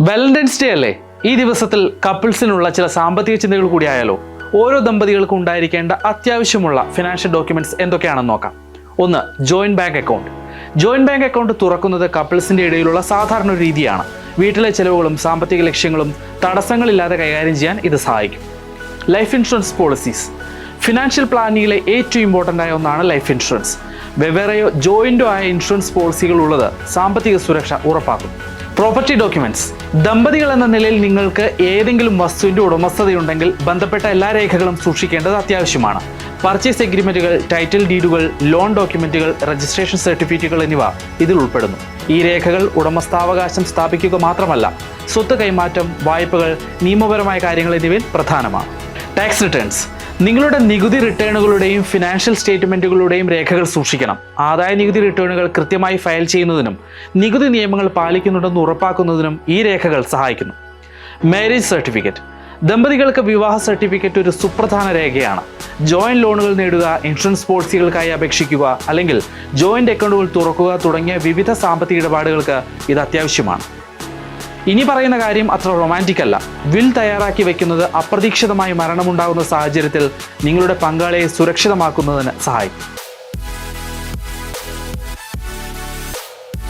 Valentine's day അല്ലേ? ഈ ദിവസത്തിൽ കപ്പിൾസിനുള്ള ചില സാമ്പത്തിക ചിന്തകൾ കൂടിയായാലോ ഓരോ ദമ്പതികൾക്കും ഉണ്ടായിരിക്കേണ്ട അത്യാവശ്യമുള്ള ഫിനാൻഷ്യൽ ഡോക്യുമെന്റ്സ് എന്തൊക്കെയാണെന്ന് നോക്കാം. ഒന്ന് joint bank account joint bank account തുറക്കുന്നത് കപ്പിൾസിന്റെ ഇടയിലുള്ള സാധാരണ ഒരു രീതിയാണ്. വീട്ടിലെ ചെലവുകളും സാമ്പത്തിക ലക്ഷ്യങ്ങളും തടസ്സങ്ങളില്ലാതെ കൈകാര്യം ചെയ്യാൻ ഇത് സഹായിക്കും. ലൈഫ് ഇൻഷുറൻസ് പോളിസീസ് ഫിനാൻഷ്യൽ പ്ലാനിങ്ങിലെ ഏറ്റവും ഇമ്പോർട്ടന്റ് ആയ ഒന്നാണ് ലൈഫ് ഇൻഷുറൻസ് വെവ്വേറെയോ ജോയിന്റോ ആയ ഇൻഷുറൻസ് പോളിസികൾ ഉള്ളത് സാമ്പത്തിക സുരക്ഷ ഉറപ്പാക്കും. പ്രോപ്പർട്ടി ഡോക്യുമെന്റ്സ് ദമ്പതികൾ എന്ന നിലയിൽ നിങ്ങൾക്ക് ഏതെങ്കിലും വസ്തുവിന്റെ ഉടമസ്ഥതയുണ്ടെങ്കിൽ ബന്ധപ്പെട്ട എല്ലാ രേഖകളും സൂക്ഷിക്കേണ്ടത് അത്യാവശ്യമാണ്. പർച്ചേസ് എഗ്രിമെന്റുകൾ ടൈറ്റിൽ ഡീഡുകൾ ലോൺ ഡോക്യുമെന്റുകൾ രജിസ്ട്രേഷൻ സർട്ടിഫിക്കറ്റുകൾ എന്നിവ ഇതിൽ ഉൾപ്പെടുന്നു. ഈ രേഖകൾ ഉടമസ്ഥാവകാശം സ്ഥാപിക്കുക മാത്രമല്ല സ്വത്ത് കൈമാറ്റം വായ്പകൾ നിയമപരമായ കാര്യങ്ങൾ എന്നിവയിൽ പ്രധാനമാണ്. ടാക്സ് റിട്ടേൺസ് നിങ്ങളുടെ നികുതി റിട്ടേണുകളുടെയും ഫിനാൻഷ്യൽ സ്റ്റേറ്റ്മെന്റുകളുടെയും രേഖകൾ സൂക്ഷിക്കണം. ആദായ നികുതി റിട്ടേണുകൾ കൃത്യമായി ഫയൽ ചെയ്യുന്നതിനും നികുതി നിയമങ്ങൾ പാലിക്കുന്നുണ്ടെന്ന് ഉറപ്പാക്കുന്നതിനും ഈ രേഖകൾ സഹായിക്കുന്നു. മാരേജ് സർട്ടിഫിക്കറ്റ് ദമ്പതികൾക്ക് വിവാഹ സർട്ടിഫിക്കറ്റ് ഒരു സുപ്രധാന രേഖയാണ്. ജോയിന്റ് ലോണുകൾ നേടുക ഇൻഷുറൻസ് പോളിസികൾക്കായി അപേക്ഷിക്കുക അല്ലെങ്കിൽ ജോയിന്റ് അക്കൗണ്ടുകൾ തുറക്കുക തുടങ്ങിയ വിവിധ സാമ്പത്തിക ഇടപാടുകൾക്ക് ഇത് അത്യാവശ്യമാണ്. ഇനി പറയുന്ന കാര്യം അത്ര റൊമാന്റിക് അല്ല. വിൽ തയ്യാറാക്കി വെക്കുന്നത് അപ്രതീക്ഷിതമായി മരണമുണ്ടാകുന്ന സാഹചര്യത്തിൽ നിങ്ങളുടെ പങ്കാളിയെ സുരക്ഷിതമാക്കുന്നതിന് സഹായിക്കും.